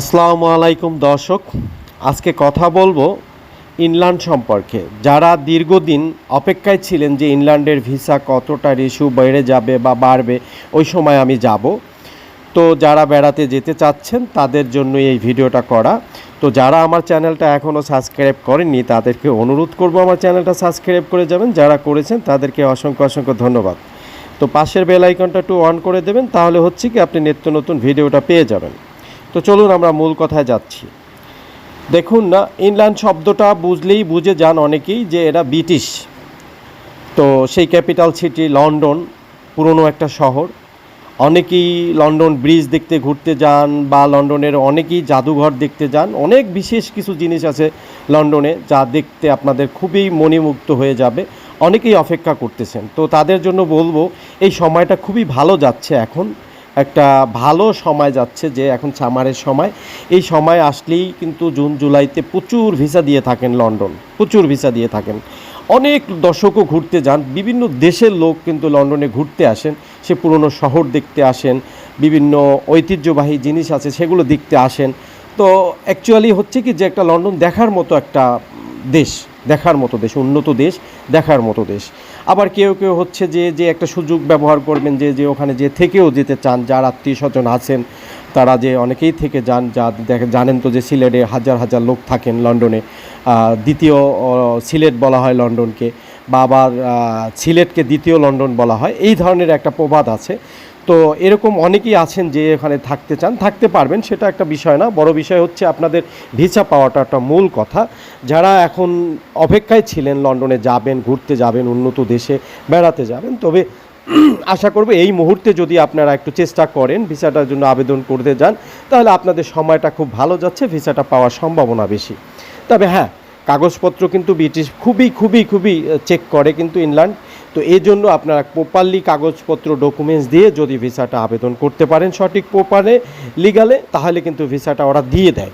আসসালামু আলাইকুম দর্শক। আজকে কথা বলব ইনল্যান্ড সম্পর্কে। যারা দীর্ঘদিন অপেক্ষায় ছিলেন যে ইনল্যান্ডের ভিসা কতটা রিস্যু বেড়ে যাবে বা বাড়বে, ওই সময় আমি যাব। তো যারা বেড়াতে যেতে চাচ্ছেন, তাদের জন্য এই ভিডিওটা করা। তো যারা আমার চ্যানেলটা এখনও সাবস্ক্রাইব করেননি, তাদেরকে অনুরোধ করব আমার চ্যানেলটা সাবস্ক্রাইব করে যাবেন। যারা করেছেন, তাদেরকে অসংখ্য অসংখ্য ধন্যবাদ। তো পাশের বেল আইকনটা একটু অন করে দেবেন, তাহলে হচ্ছে কি আপনি নিত্য নতুন ভিডিওটা পেয়ে যাবেন। তো চলুন আমরা মূল কথায় যাচ্ছি। দেখুন না ইংল্যান্ড শব্দটা বুঝলেই বুঝে যান অনেকেই যে এরা ব্রিটিশ। তো সেই ক্যাপিটাল সিটি লন্ডন, পুরনো একটা শহর। অনেকেই লন্ডন ব্রিজ দেখতে ঘুরতে যান বা লন্ডনের অনেকেই জাদুঘর দেখতে যান। অনেক বিশেষ কিছু জিনিস আছে লন্ডনে যা দেখতে আপনাদের খুবই মণিমুক্ত হয়ে যাবে। অনেকেই অপেক্ষা করতেছেন। তো তাদের জন্য বলব, এই সময়টা খুবই ভালো যাচ্ছে এখন। একটা ভালো সময় যাচ্ছে যে এখন সামারের সময়। এই সময় আসলেই কিন্তু জুন, জুলাইতে প্রচুর ভিসা দিয়ে থাকেন লন্ডন, প্রচুর ভিসা দিয়ে থাকেন। অনেক দর্শকও ঘুরতে যান, বিভিন্ন দেশের লোক কিন্তু লন্ডনে ঘুরতে আসেন, সে পুরনো শহর দেখতে আসেন, বিভিন্ন ঐতিহ্যবাহী জিনিস আছে সেগুলো দেখতে আসেন। তো অ্যাকচুয়ালি হচ্ছে কি যে একটা লন্ডন দেখার মতো একটা দেশ। দেখার মতো দেশ, উন্নত দেশ, দেখার মতো দেশ। আবার কেউ কেউ হচ্ছে যে যে একটা সুযোগ ব্যবহার করবেন যে যে ওখানে যে থেকেও যেতে চান, যার আত্মীয় স্বজন আছেন, তারা যে অনেকেই থেকে যান, যা জানেন তো যে সিলেটে হাজার হাজার লোক থাকেন লন্ডনে। দ্বিতীয় সিলেট বলা হয় লন্ডনকে। বা আবার সিলেটকে দ্বিতীয় লন্ডন বলা হয়। এই ধরনের একটা প্রবাদ আছে। তো এরকম অনেকেই আছেন যে এখানে থাকতে চান। থাকতে পারবেন, সেটা একটা বিষয় না। বড় বিষয় হচ্ছে আপনাদের ভিসা পাওয়াটা একটা মূল কথা। যারা এখন অপেক্ষায় ছিলেন, লন্ডনে যাবেন, ঘুরতে যাবেন, উন্নত দেশে বেড়াতে যাবেন, তবে আশা করব এই মুহূর্তে যদি আপনারা একটু চেষ্টা করেন, ভিসাটার জন্য আবেদন করতে যান, তাহলে আপনাদের সময়টা খুব ভালো যাচ্ছে, ভিসাটা পাওয়ার সম্ভাবনা বেশি। তবে হ্যাঁ কাগজপত্র কিন্তু ব্রিটিশ খুবই খুবই খুবই চেক করে কিন্তু ইংল্যান্ড। তো এই জন্য আপনারা প্রপারলি কাগজপত্র ডকুমেন্টস দিয়ে যদি ভিসাটা আবেদন করতে পারেন সঠিক প্রপারে লিগালে তাহলে কিন্তু ভিসাটা ওরা দিয়ে দেয়।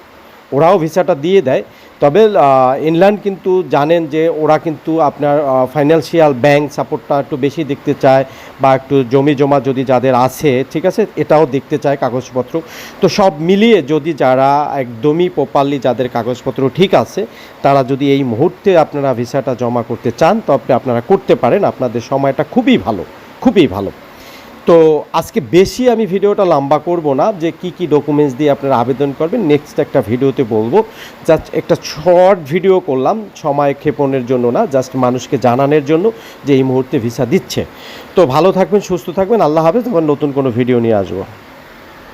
ওরাও ভিসাটা দিয়ে দেয়। তবে আহ, ইংল্যান্ড কিন্তু জানেন যে ওরা কিন্তু আপনার ফাইন্যান্সিয়াল ব্যাংক সাপোর্টটা একটু বেশি দেখতে চায় বা একটু জমি জমা যদি যাদের আছে ঠিক আছে? এটাও দেখতে চায় কাগজপত্র। তো সব মিলিয়ে যদি যারা একদমই প্রপারলি যাদের কাগজপত্র ঠিক আছে তারা যদি এই মুহূর্তে আপনারা ভিসাটা জমা করতে চান তবে আপনারা করতে পারেন। আপনাদের সময়টা খুবই ভালো খুবই ভালো। তো আজকে বেশি আমি ভিডিওটা লম্বা করব না যে কি কি ডকুমেন্টস দিয়ে আপনারা আবেদন করবেন। নেক্সট একটা ভিডিওতে বলব। জাস্ট একটা শর্ট ভিডিও করলাম সময় ক্ষেপণের জন্য না জাস্ট মানুষকে জানানোর জন্য যে এই মুহূর্তে ভিসা দিচ্ছে। তো ভালো থাকবেন, সুস্থ থাকবেন। আল্লাহ হাফেজ তোমার নতুন কোনো ভিডিও নিয়ে আসব।